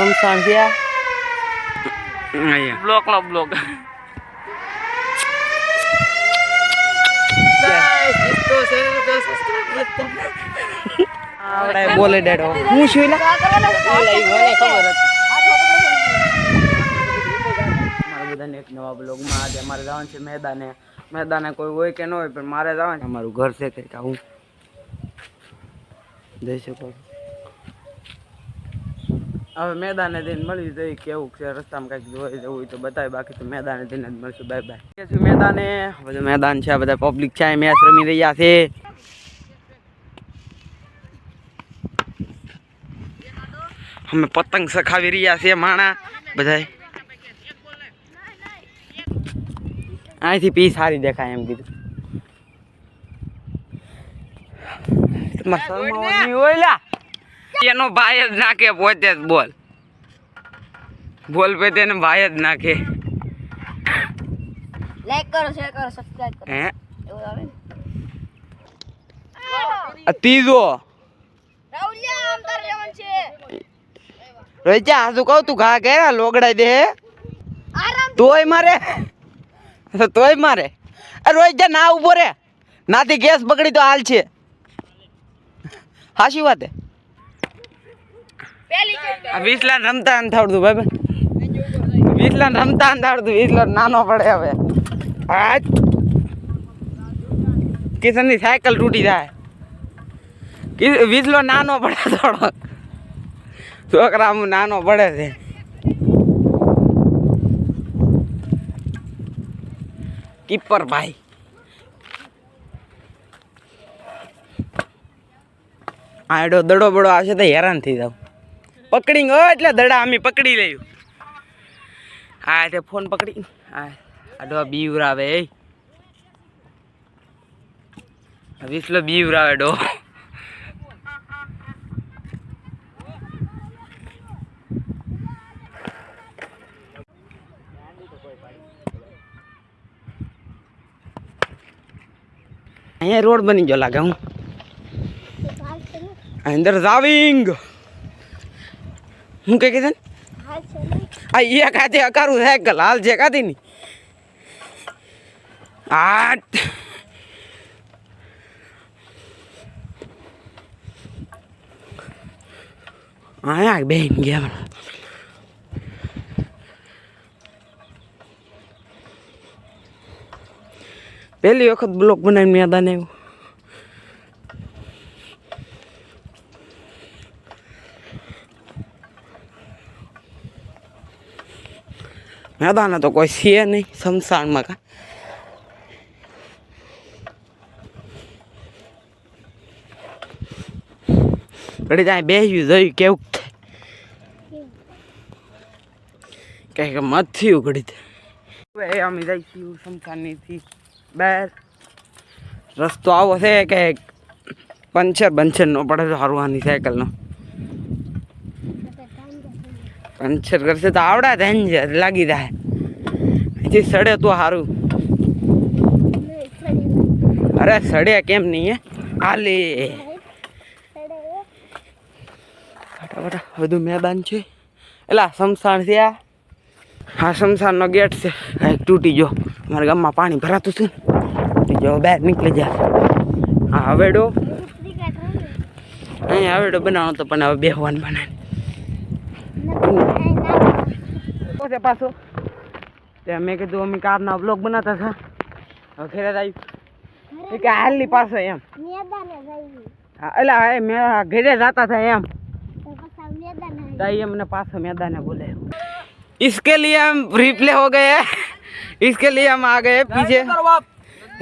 સમસાણ છે બ્લોક નો બ્લોક આવડે બોલે ડેડો હું છું બધાને એક નવા બ્લોગમાં આજે મારે જવાનું છે મેદાને મેદાને કોઈ હોય કે ન હોય પણ મારે જવાનું અમારું ઘર છે કંઈક આવું જઈ શકો હવે મેદાને જઈને મળી જઈ કેવું છે રસ્તામાં કંઈક જોઈ જવું હોય તો બતાવે બાકી તો મેદાને જઈને જ મળશું. Bye bye. છે મેદાને? બધું મેદાન છે આ બધા પબ્લિક છે મેચ રમી રહ્યા છે. અમે પતંગ સખાવી રહ્યા છે માણા. બધા અહીંથી પી સારી દેખાય એમ કીધું. તમારે શરમાવાની હોય લા એનો ભાઈ જ નાખે પોતે જ બોલ. બોલ પે તેને ભાઈ જ નાખે. લાઈક કરો શેર કરો સબસ્ક્રાઇબ કરો. હે? એવું આવે આ ત્રીજો. રાહુલિયા આમ તાર લેવન છે. રોહિત્યા હાસુ કહું તું? ઘા કે લોગડાઈ દે આરામ તોય મારે? તોય મારે? રોહિત્યા ના ઊભો રે. નાથી ગેસ બગડી તો હાલ છે. હાશી વાત. હે વિસલાન રમતા નથી ભાઈ. વિસલાન રમતા નથી વીસલો નાનો પડે હવે. આજ કિશનની સાયકલ તૂટી જાય. વીસલો નાનો પડે થોડો. છોકરા નાનો પડે છે. કીપર ભાઈ. આડો દડો બડો આવશે તો હેરાન થઈ જાવ પકડી ગયો એટલે દડા અમે પકડી લઈ હા તે ફોન પકડી. હા આડો બીવરાવે એ. વિસલો બીવરાવે ડો અહીંયા રોડ બની ગયો લાગે હું. અંદર જાવિંગ હું કે કીધું આ એક હાથે અકારું સાયકલ હાલ છે કાતી ની આઠ આયા બેન ગયા પહેલી વખત બ્લોક બનાવીને મેદાન આવ્યું. મેદાન તો કોઈ છે નહીં શમશાનમાં કા. ઘડી ત્યાં બેસ્યું જોયું કેવું થાય. કંઈક મત થયું. ઘડી અમે જઈશું શમશાનીથી બહાર. રસ્તો આવો છે કે પંચર બંચર નો પડે હારવાની સાયકલનો પંચર કરશે તો આવડા થાય ને લાગી જાય. હજી સડે તો સારું અરે સડે કેમ નહીં હે? હાલે. ફટાફટ બધું મેદાન છે. એલા શમશાન છે આ. હા શમશાનનો ગેટ છે. કાંઈક તૂટી ગયો. અમારા ગામમાં પાણી ભરાતું છે તૂટી ગયો. બહાર નીકળી જાય હા હવેડો અહીંયા હવેડો બનાવવાનો તો પણ હવે બેહવાન બનાવે પાછો? તે મેં કીધું અમે કારના બ્લોગ બનાવતા હતા હવે ખેરે આવ્યું એ કે હાલની પાછો એમ મેદાને જઈ હા એટલે હા, એ મેં ઘરે જતા હતા એમ તો પછી મેદાને ताई हमने पास में मैदान है बोले इसके लिए हम रिप्ले हो गए हैं इसके लिए हम आ गए पीछे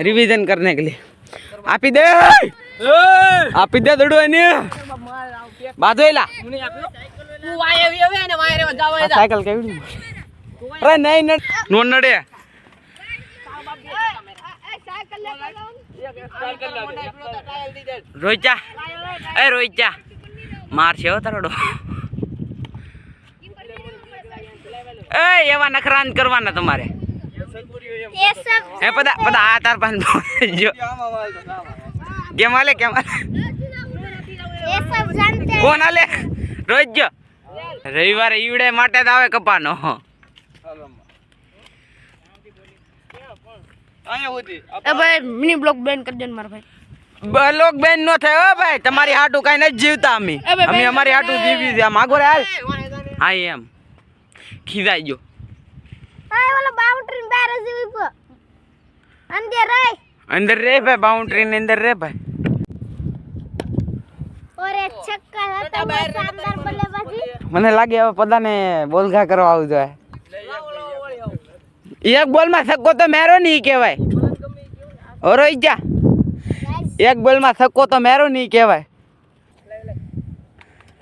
रिवीजन करने के लिए આપી દે આપી દે દડો એને બાધોયલા તું વાય આવી હવે ને વાય રેવા જાવ આ સાયકલ કેવી నువ్వు నడే రోహిత్యా ఏ రోహిత్యా మార్చేవు తరడు એ, એવા નખરા કરવાના તમારે. એ, પદા પદા આ તાર પાન જો. કેમ હાલે, કેમ કોણ હાલે? રોજ જો. રવિવારે ઈવડે માટે જ આવે કપાનો. એ ભાઈ મિની બ્લોક બેન કરી દે ને મારા ભાઈ. બ્લોક બેન નો થાય હો ભાઈ. તમારી હાટુ કઈ નથી જીવતા અમે. અમે અમારી હાટુ જીવી છે માગો રે હાલ. હા એમ. ખીજાઈ ગયો. આ ઓલો બાઉન્ડરી ની બહાર જીવી ઊભો. અંદર રે. અંદર રે ભાઈ બાઉન્ડ્રી ની અંદર રે ભાઈ. મને લાગે હવે પદાને બોલગા કરવા આવું જોઈએ. એક બોલ માં સક્કો તો મેરો નહીં કહેવાય ઓરો ઈજા ગાઈસ એક બોલ માં સક્કો તો મેરો નહીં કહેવાય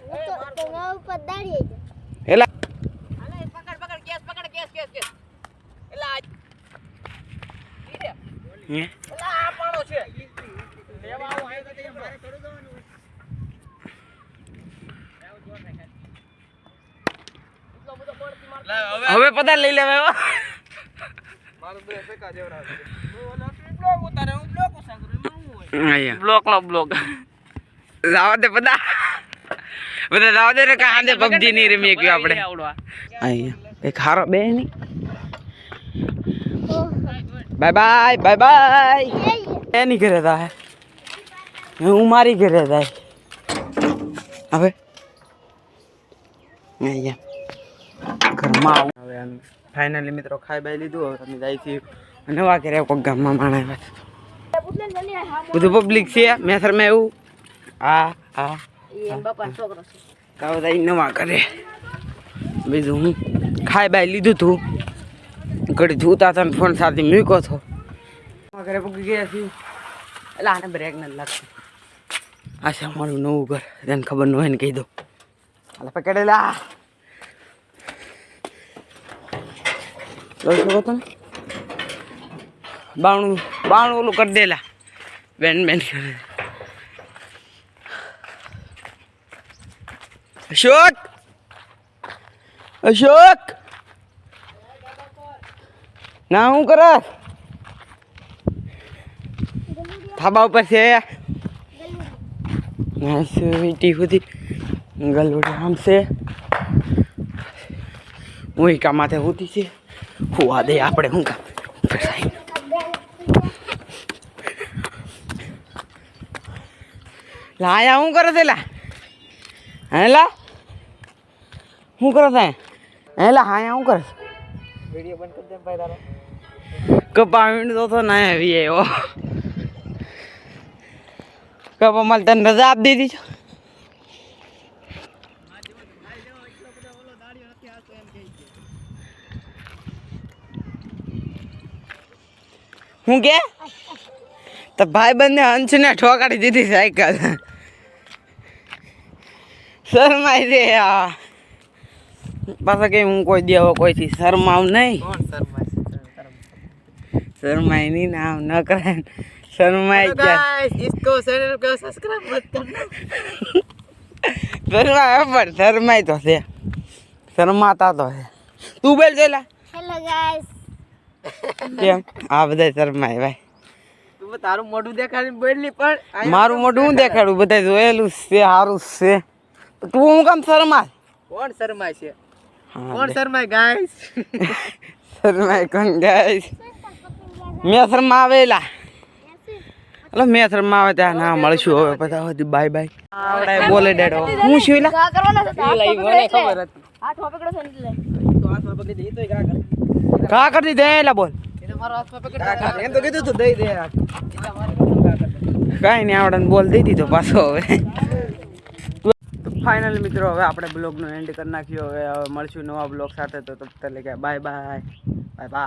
તો તો ના ઉપર દાડી ગયો એલા પકડ પકડ કેસ પકડ કેસ કેસ કેસ એલા આ- હે? એલા આ પાણો છે લેવા આવો આયો તો તે મારે થોડું જવાનું હવે પદા લઈ લેવાય હો. અહીંયા બ્લોક નો બ્લોક. જાવા દે પદા બધા જાવા દે ને કાંદે પબજી નહીં રમીએ કે આપણે? અહીંયા. એક હારો બે નહીં બાય બાય બાય બાય. એ એની ઘરે થાય. હું મારી ઘરે થાય. હવે. અહીંયા. ઘરમાં આવું. હવે ફાઇનલી મિત્રો ખાઈ બાઈ લીધું. હવે તમે જાય છીએ નવા ઘરે કોઈક ગામમાં માણા બધું પબ્લિક છે. મેસરમાં એવું આ આ એ બાપા છોકરો કાવ થાય નવા ઘરે. બીજું હું ખાઈ બાઈ લીધું તું. ઘડી જોતા હતા ફોન સાથે મૂક્યો હતો ઘરે પૂકી ગયા છીએ. એટલે આને બ્રેક નથી લાગતી. આ છે અમારું નવું ઘર. તેને ખબર ન હોય ને કહી દો એટલે પકડેલા. બાણું બાણું ઓલું કરી દેલા. બેન બેન અશોક! અશોક! ના, હું કરે? થાબા ઉપર છે. વીટી સુધી ગલવડી આમ છે? હું એકા માથે હોતી છે. હુવા દે આપણે હું કામ? લાયા હું કરે છે લા? હે લા? શું કરો છે? હે લા હા શું કરે વીડિયો બંધ કરી દે ભાઈ તારો. કપાવીને તો તો ના આવી એવો કપા માલ તને રજા આપી દીધી છે. હું કે? તો ભાઈ બંને હંસને ઠોકાડી દીધી સાયકલ. શરમાઈ દે આ. પાછા કઈ હું કોઈ દેવો કોઈથી શરમાવ નહીં. શરમાય નહીં નામ ન કરે શરમાય શરમાય પણ શરમાય તો છે. શરમાતા તો છે. તું બોલ જોઈ હેલો ગાઈસ કેમ? આ બધા શરમાય ભાઈ. તારું મોઢું દેખાડીને બોલી પણ મારું મોઢું હું દેખાડું? બધા જોયેલું છે સારું છે. તું હું કામ શરમાય? કોણ શરમાય છે? કોણ શરમાય ગાઈસ? શરમાય કોણ ગાઈસ? મેં શરમાવેલા. એટલે મેં શરમાવે ત્યાં ના મળશું હવે બધા બાય બાય. આપણે બોલે ડેડો. હું કરવાના મને ખબર હતી. પકડો છે તો પકડી દે તો કા કરે. કા કરી દે એલા બોલ. એમ તો કીધું તું દઈ દે કાંઈ નહીં આવડે બોલ દઈ દીધો પાછો હવે. ફાઇનલ મિત્રો, હવે આપણે બ્લોગનું એન્ડ કરી નાખ્યો હવે હવે મળશું નવા બ્લોગ સાથે. તો તબ તક બાય બાય બાય બાય